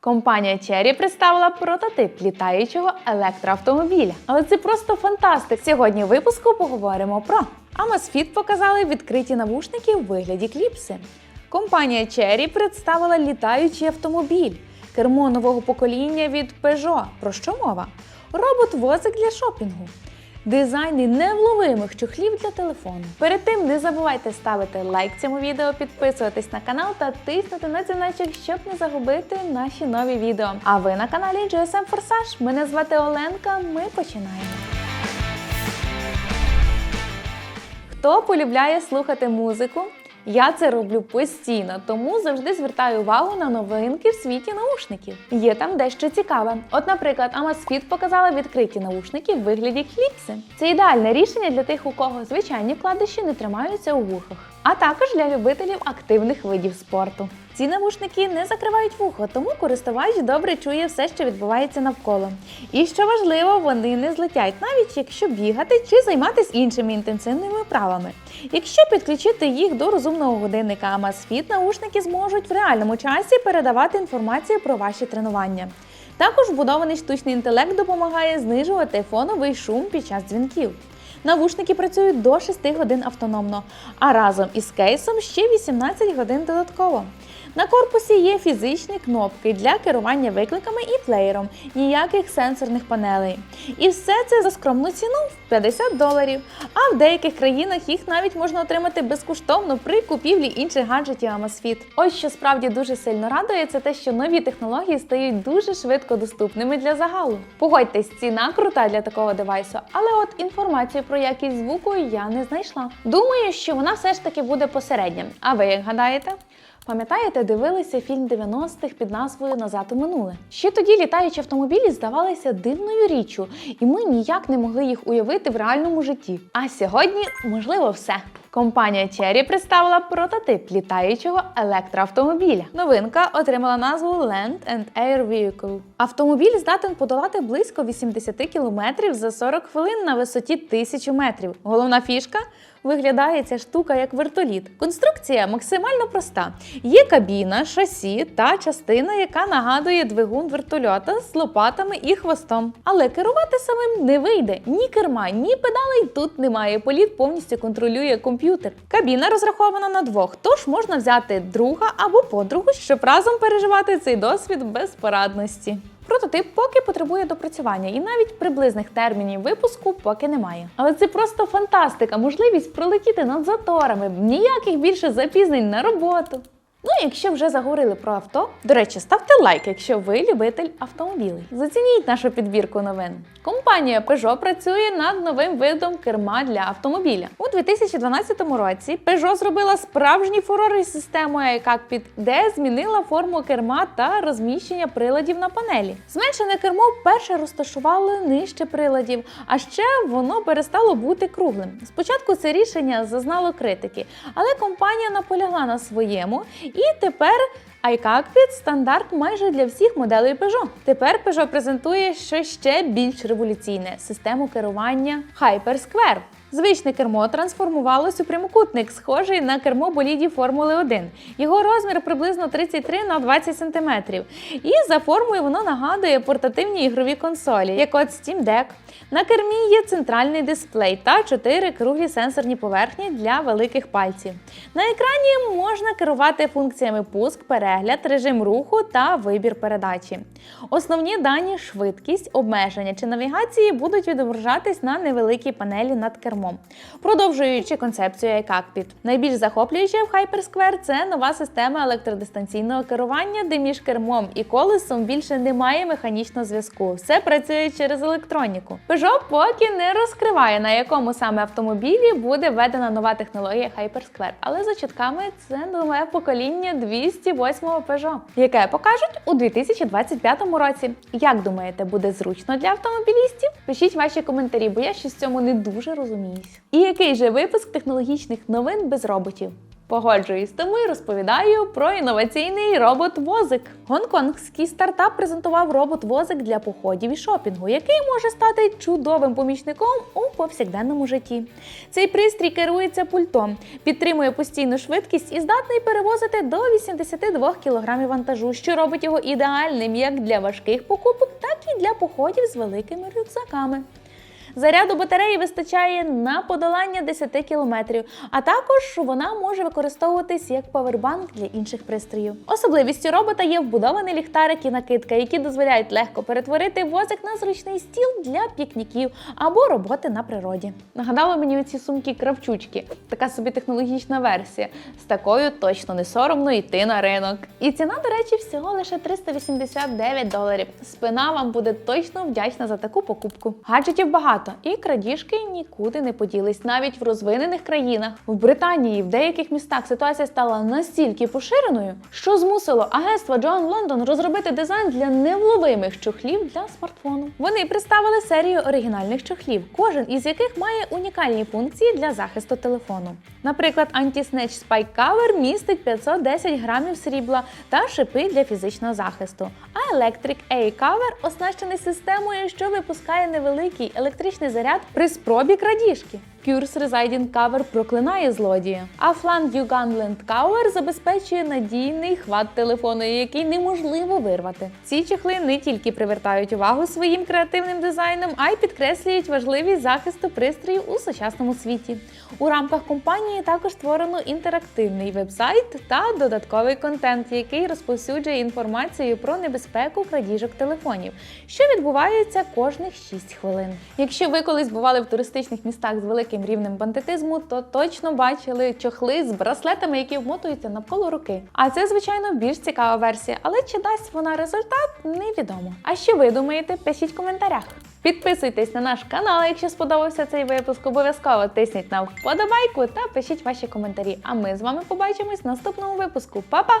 Компанія Cherry представила прототип літаючого електроавтомобіля. Але це просто фантастик. Сьогодні в випуску поговоримо про Amazfit показали відкриті навушники в вигляді кліпси. Компанія Cherry представила літаючий автомобіль, кермо нового покоління від Peugeot. Про що мова? Робот-возик для шопінгу. Дизайни невловимих чохлів для телефону. Перед тим не забувайте ставити лайк цьому відео, підписуватись на канал та тиснути на дзвіночок, щоб не загубити наші нові відео. А ви на каналі GSM Форсаж. Мене звати Оленка. Ми починаємо. Хто полюбляє слухати музику? Я це роблю постійно, тому завжди звертаю увагу на новинки в світі наушників. Є там дещо цікаве. От, наприклад, Amazfit показала відкриті наушники в вигляді кліпси. Це ідеальне рішення для тих, у кого звичайні вкладиші не тримаються у вухах, а також для любителів активних видів спорту. Ці навушники не закривають вухо, тому користувач добре чує все, що відбувається навколо. І що важливо, вони не злетять, навіть якщо бігати чи займатися іншими інтенсивними вправами. Якщо підключити їх до розумного годинника Amazfit, наушники зможуть в реальному часі передавати інформацію про ваші тренування. Також вбудований штучний інтелект допомагає знижувати фоновий шум під час дзвінків. Навушники працюють до 6 годин автономно, а разом із кейсом ще 18 годин додатково. На корпусі є фізичні кнопки для керування викликами і плеєром, ніяких сенсорних панелей. І все це за скромну ціну в 50 доларів. А в деяких країнах їх навіть можна отримати безкоштовно при купівлі інших гаджетів Amazfit. Ось що справді дуже сильно радує, це те, що нові технології стають дуже швидко доступними для загалу. Погодьтесь, ціна крута для такого девайсу, але от інформацію про якість звуку я не знайшла. Думаю, що вона все ж таки буде посередня. А ви як гадаєте? Пам'ятаєте, дивилися фільм 90-х під назвою Назад у минуле. Ще тоді літаючі автомобілі здавалися дивною річчю, і ми ніяк не могли їх уявити в реальному житті. А сьогодні можливо все. Компанія Cherry представила прототип літаючого електроавтомобіля. Новинка отримала назву Land and Air Vehicle. Автомобіль здатен подолати близько 80 км за 40 хвилин на висоті 1000 метрів. Головна фішка виглядає ця штука як вертоліт. Конструкція максимально проста: є кабіна, шасі та частина, яка нагадує двигун вертольота з лопатами і хвостом. Але керувати самим не вийде ні керма, ні педалей тут немає. Політ повністю контролює комп'ютер. Кабіна розрахована на двох, тож можна взяти друга або подругу, щоб разом переживати цей досвід безпорадності. Прототип поки потребує допрацювання, і навіть приблизних термінів випуску поки немає. Але це просто фантастика, можливість пролетіти над заторами, ніяких більше запізнень на роботу. Ну, якщо вже заговорили про авто, до речі, ставте лайк, якщо ви любитель автомобілів. Зацініть нашу підбірку новин. Компанія Peugeot працює над новим видом керма для автомобіля. У 2012 році Peugeot зробила справжній фурор із системою iCockpit, де змінила форму керма та розміщення приладів на панелі. Зменшене кермо вперше розташували нижче приладів, а ще воно перестало бути круглим. Спочатку це рішення зазнало критики, але компанія наполягла на своєму. І тепер iCockpit – стандарт майже для всіх моделей Peugeot. Тепер Peugeot презентує щось ще більш революційне систему керування HyperSquare. Звичне кермо трансформувалось у прямокутник, схожий на кермо боліді Формули 1. Його розмір приблизно 33 на 20 см. І за формою воно нагадує портативні ігрові консолі, як от Steam Deck. На кермі є центральний дисплей та 4 круглі сенсорні поверхні для великих пальців. На екрані можна керувати функціями пуск, перегляд, режим руху та вибір передачі. Основні дані швидкість, обмеження чи навігації будуть відображатись на невеликій панелі над кермом. Продовжуючи концепцію iCockpit. Найбільш захоплююче в HyperSquare – це нова система електродистанційного керування, де між кермом і колесом більше немає механічного зв'язку. Все працює через електроніку. Peugeot поки не розкриває, на якому саме автомобілі буде введена нова технологія HyperSquare, але за чутками це нове покоління 208-го Peugeot, яке покажуть у 2025 році. Як думаєте, буде зручно для автомобілістів? Пишіть ваші коментарі, бо я щось в цьому не дуже розуміюсь. І який же випуск технологічних новин без роботів? Погоджуюсь, тому й розповідаю про інноваційний робот-возик. Гонконгський стартап презентував робот-возик для походів і шопінгу, який може стати чудовим помічником у повсякденному житті. Цей пристрій керується пультом, підтримує постійну швидкість і здатний перевозити до 82 кг вантажу, що робить його ідеальним як для важких покупок, так і для походів з великими рюкзаками. Заряду батареї вистачає на подолання 10 кілометрів, а також вона може використовуватись як павербанк для інших пристроїв. Особливістю робота є вбудований ліхтарик і накидка, які дозволяють легко перетворити возик на зручний стіл для пікніків або роботи на природі. Нагадали мені ці сумки кравчучки, така собі технологічна версія. З такою точно не соромно йти на ринок. І ціна, до речі, всього лише 389 доларів. Спина вам буде точно вдячна за таку покупку. Гаджетів багато, і крадіжки нікуди не поділись, навіть в розвинених країнах. В Британії в деяких містах ситуація стала настільки поширеною, що змусило агентство Джон Лондон розробити дизайн для невловимих чохлів для смартфону. Вони представили серію оригінальних чохлів, кожен із яких має унікальні функції для захисту телефону. Наприклад, Anti-Snatch Spike Cover містить 510 грамів срібла та шипи для фізичного захисту. А Electric A Cover оснащений системою, що випускає невеликий електричний заряд при спробі крадіжки. Curse Residing Cover проклинає злодія. А You Gunland Cover забезпечує надійний хват телефону, який неможливо вирвати. Ці чехли не тільки привертають увагу своїм креативним дизайном, а й підкреслюють важливість захисту пристроїв у сучасному світі. У рамках компанії також створено інтерактивний вебсайт та додатковий контент, який розповсюджує інформацію про небезпеку крадіжок телефонів, що відбувається кожних 6 хвилин. Якщо ви колись бували в туристичних містах з великим рівнем бандитизму, то точно бачили чохли з браслетами, які вмотуються навколо руки. А це, звичайно, більш цікава версія, але чи дасть вона результат, невідомо. А що ви думаєте? Пишіть в коментарях. Підписуйтесь на наш канал, якщо сподобався цей випуск. Обов'язково тисніть на вподобайку та пишіть ваші коментарі. А ми з вами побачимось в наступному випуску. Па-па!